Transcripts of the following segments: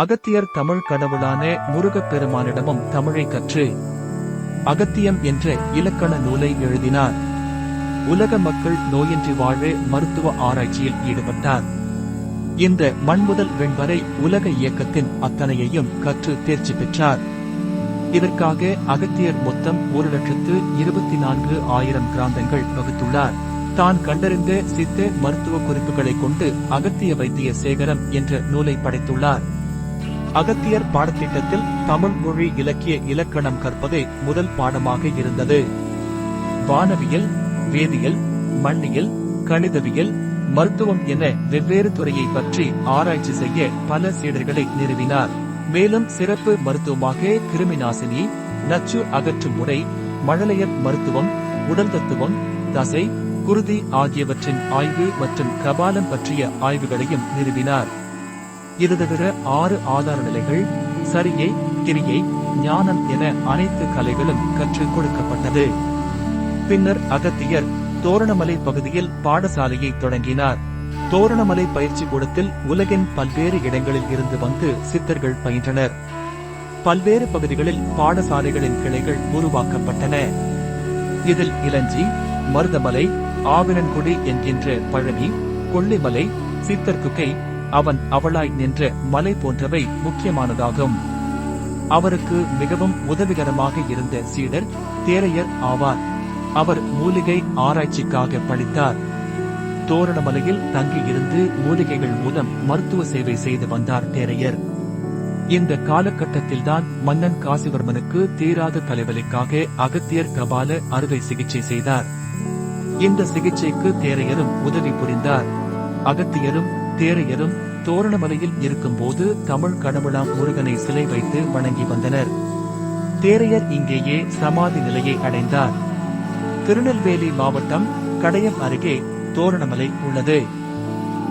அகத்தியர் தமிழ் கடவுளான முருகப் பெருமானிடமும் தமிழை கற்று அகத்தியம் என்ற இலக்கண நூலை எழுதினார். உலக மக்கள் நோயின்றி வாழ மருத்துவ ஆராய்ச்சியில் ஈடுபட்டார். இந்த மண்முதல் வெண்வரை உலக இயக்கத்தின் அத்தனையையும் கற்று தேர்ச்சி பெற்றார். இதற்காக அகத்தியர் மொத்தம் ஒரு லட்சத்து இருபத்தி நான்கு ஆயிரம் கிராந்தங்கள் வகுத்துள்ளார். தான் கண்டறிந்த சித்த மருத்துவ குறிப்புகளைக் கொண்டு அகத்திய வைத்திய சேகரம் என்ற நூலை படைத்துள்ளார். அகத்தியர் பாடத்திட்டத்தில் தமிழ் மொழி இலக்கிய இலக்கணம் கற்பதே முதல் பாடமாக இருந்தது. வானவியல் வேதியியல் மண்ணியல் கணிதவியல் மருத்துவம் என வெவ்வேறு துறையை பற்றி ஆராய்ச்சி செய்ய பல சீடர்களை நிறுவினார். மேலும் சிறப்பு மருத்துவமாக கிருமி நாசினி நச்சு அகற்றும் முறை மழலையர் மருத்துவம் உடல் தத்துவம் தசை குருதி ஆகியவற்றின் ஆய்வு மற்றும் கபாலம் பற்றிய ஆய்வுகளையும் நிறுவினார். இது தவிர ஆறு ஆதார நிலைகள் சரியை கிரியை ஞானம் என அனைத்து கலைகளும் கற்றுக் கொடுக்கப்பட்டது. பின்னர் அகத்தியர் தோரணமலை பகுதியில் பாடசாலையை தொடங்கினார். தோரணமலை பயிற்சி கூடத்தில் உலகின் பல்வேறு இடங்களில் இருந்து வந்து சித்தர்கள் பயின்றனர். பல்வேறு பகுதிகளில் பாடசாலைகளின் கிளைகள் உருவாக்கப்பட்டன. இதில் இளஞ்சி மருதமலை ஆவினன்குடி என்கின்ற பழனி கொல்லிமலை சித்தர்குகை அவன் அவளாய் நின்ற மலை போன்றவை முக்கியமானதாகும். அவருக்கு மிகவும் உதவிகரமாக இருந்த சீடர் தேரையர் ஆவார். அவர் மூலிகை ஆராய்ச்சிக்காக படித்தார் தோரணமலையில் தங்கியிருந்து மூலிகைகள் மூலம் மருத்துவ சேவை செய்து வந்தார் தேரையர். இந்த காலகட்டத்தில்தான் மன்னன் காசிவர்மனுக்கு தீராத தலைவலிக்காக அகத்தியர் கபால அறுவை சிகிச்சை செய்தார். இந்த சிகிச்சைக்கு தேரையரும் உதவி புரிந்தார். அகத்தியரும் தேரையரும் தோரணமலையில் இருக்கும்போது தமிழ் கடவுளாம் முருகனை சிலை வைத்து வணங்கி வந்தனர். தேரையர் இங்கேயே சமாதி நிலையை அடைந்தார். திருநெல்வேலி மாவட்டம் கடையம் அருகே தோரணமலை உள்ளது.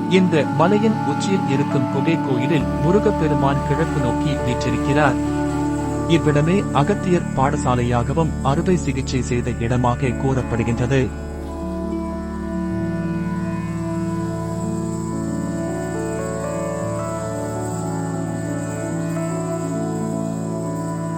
இந்த மலையின் உச்சியில் இருக்கும் குகை கோயிலில் முருகப்பெருமான் கிழக்கு நோக்கி வீற்றிருக்கிறார். இவ்விடமே அகத்தியர் பாடசாலையாகவும் அறுவை சிகிச்சை செய்த இடமாக கூறப்படுகின்றது.